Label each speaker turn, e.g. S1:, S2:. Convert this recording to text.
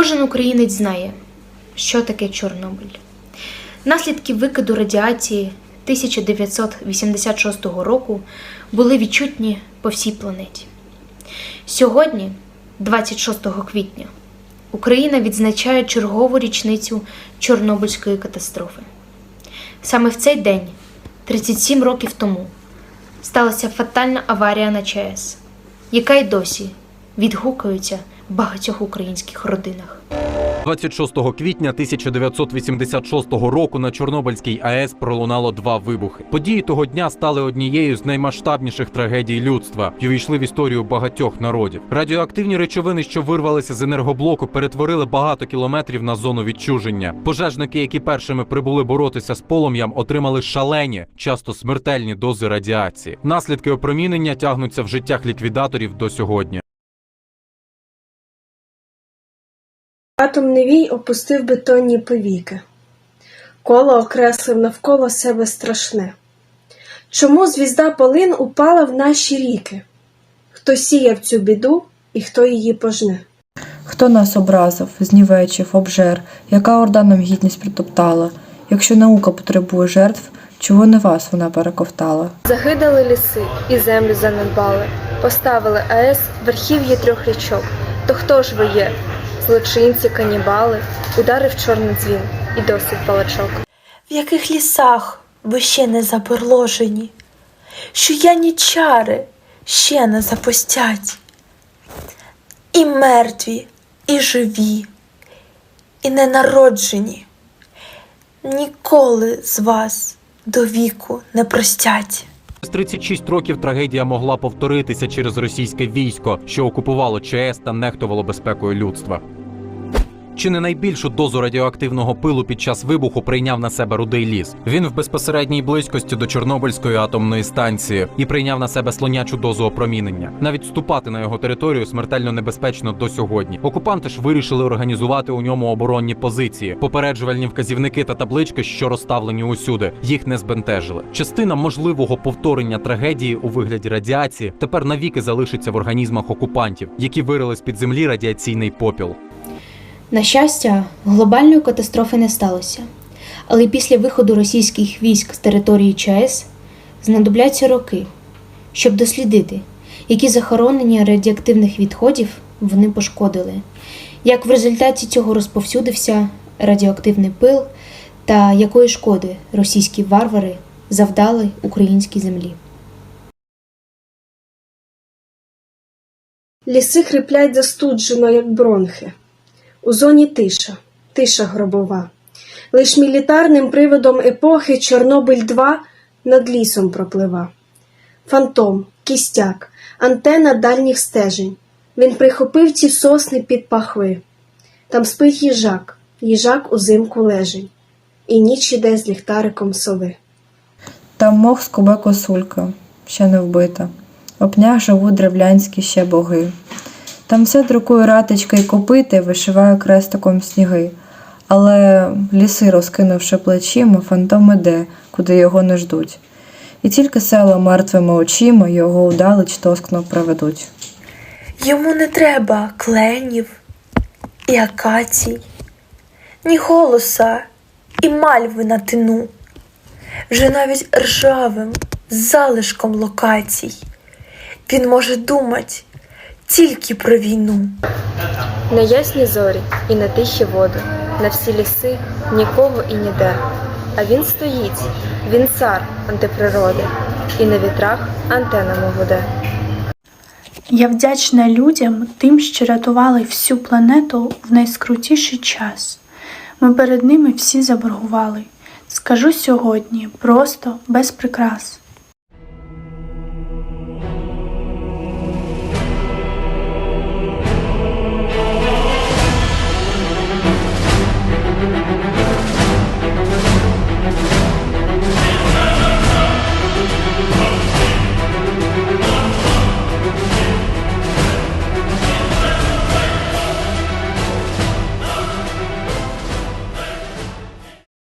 S1: Кожен українець знає, що таке Чорнобиль. Наслідки викиду радіації 1986 року були відчутні по всій планеті. Сьогодні, 26 квітня, Україна відзначає чергову річницю Чорнобильської катастрофи. Саме в цей день, 37 років тому, сталася фатальна аварія на ЧАЕС, яка й досі відгукується багатьох українських родинах.
S2: 26 квітня 1986 року на Чорнобильській АЕС пролунало два вибухи. Події того дня стали однією з наймасштабніших трагедій людства і увійшли в історію багатьох народів. Радіоактивні речовини, що вирвалися з енергоблоку, перетворили багато кілометрів на зону відчуження. Пожежники, які першими прибули боротися з полум'ям, отримали шалені, часто смертельні дози радіації. Наслідки опромінення тягнуться в життях ліквідаторів до сьогодні.
S3: Атомний вій опустив бетонні повіки. Коло окреслив навколо себе страшне. Чому звізда полин упала в наші ріки? Хто сіяв цю біду і хто її пожне?
S4: Хто нас образив, знівечив, обжер, яка орда нам гідність притоптала? Якщо наука потребує жертв, чого не вас вона перековтала?
S5: Загидали ліси і землю занедбали, поставили АЕС верхів'ї трьох річок. То хто ж ви є? Злочинці, канібали, ударив чорний дзвін і досить балачок.
S6: В яких лісах ви ще не заперложені, що яні чари ще не запустять. І мертві, і живі, і ненароджені ніколи з вас до віку не простять.
S2: З 36 років трагедія могла повторитися через російське військо, що окупувало ЧАЕС та нехтувало безпекою людства. Чи не найбільшу дозу радіоактивного пилу під час вибуху прийняв на себе рудий ліс? Він в безпосередній близькості до Чорнобильської атомної станції і прийняв на себе слонячу дозу опромінення. Навіть вступати на його територію смертельно небезпечно до сьогодні. Окупанти ж вирішили організувати у ньому оборонні позиції. Попереджувальні вказівники та таблички, що розставлені усюди, їх не збентежили. Частина можливого повторення трагедії у вигляді радіації тепер навіки залишиться в організмах окупантів, які вирили з під землі радіаційний попіл.
S1: На щастя, глобальної катастрофи не сталося. Але після виходу російських військ з території ЧАЕС знадобляться роки, щоб дослідити, які захоронення радіоактивних відходів вони пошкодили, як в результаті цього розповсюдився радіоактивний пил та якої шкоди російські варвари завдали українській землі.
S3: Ліси хриплять застуджено, як бронхи. У зоні тиша, тиша гробова. Лиш мілітарним приводом епохи Чорнобиль 2 над лісом проплива. Фантом, кістяк, антена дальніх стежень. Він прихопив ці сосни під пахви. Там спить їжак, їжак узимку лежень, і ніч іде з ліхтариком сови.
S4: Там мох скубе косулька, ще не вбита. Опнях живуть древлянські ще боги. Там все друкує ратичка і копити, вишиває крестиком сніги. Але ліси, розкинувши плечима, фантом іде, куди його не ждуть. І тільки села мертвими очима його удалеч тоскно проведуть.
S6: Йому не треба кленів і акацій, ні голоса і мальви на тину, вже навіть ржавим залишком локацій. Він може думать тільки про війну.
S5: На ясні зорі і на тихі води, на всі ліси нікого і ніде. А він стоїть, він цар антиприроди, і на вітрах антенами гуде.
S7: Я вдячна людям тим, що рятували всю планету в найскрутіший час. Ми перед ними всі заборгували. Скажу сьогодні просто без прикрас.